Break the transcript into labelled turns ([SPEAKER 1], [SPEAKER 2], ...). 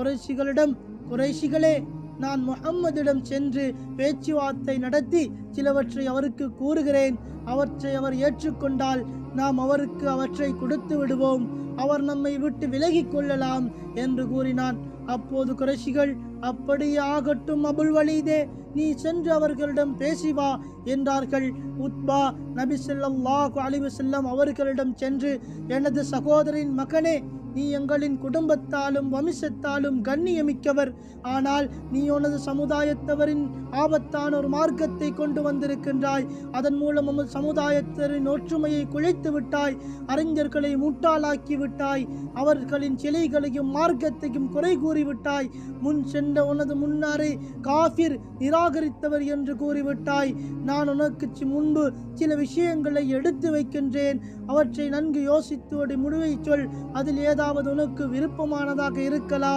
[SPEAKER 1] குறைஷிகளிடம் குறைஷிகளே நான் முகம்மதிடம் சென்று பேச்சுவார்த்தை நடத்தி சிலவற்றை அவருக்கு கூறுகிறேன். அவற்றை அவர் ஏற்றுக்கொண்டால் நாம் அவருக்கு அவற்றை கொடுத்து விடுவோம். அவர் நம்மை விட்டு விலகிக் கொள்ளலாம் என்று கூறினான். அப்போது குறைஷிகள் அப்படியே ஆகட்டும் அபுல் வலீதே நீ சென்று அவர்களிடம் பேசி வா என்றார்கள். உத்பா நபி செல்லம் ஸல்லல்லாஹு அலிவு செல்லம் அவர்களிடம் சென்று எனது சகோதரின் மகனே நீ எங்களின் குடும்பத்தாலும் வம்சத்தாலும் கண்ணியமிக்கவர். ஆனால் நீ உனது சமுதாயத்தவரின் ஆபத்தான ஒரு மார்க்கத்தை கொண்டு வந்திருக்கின்றாய். அதன் மூலம் உமது சமுதாயத்தரின் ஒற்றுமையை குலைத்து விட்டாய். அறிஞர்களை முட்டாளாக்கி விட்டாய். அவர்களின் சிலைகளையும் மார்க்கத்தையும் குறை கூறிவிட்டாய். முன் சென்ற உனது முன்னாரே காஃபிர் நிராகரித்தவர் என்று கூறிவிட்டாய். நான் உனக்கு முன்பு சில விஷயங்களை எடுத்து வைக்கின்றேன். அவற்றை நன்கு யோசித்து முடிவை சொல். அதில் ஏதாவது உனக்கு விருப்பமானதாக இருக்கலாம்.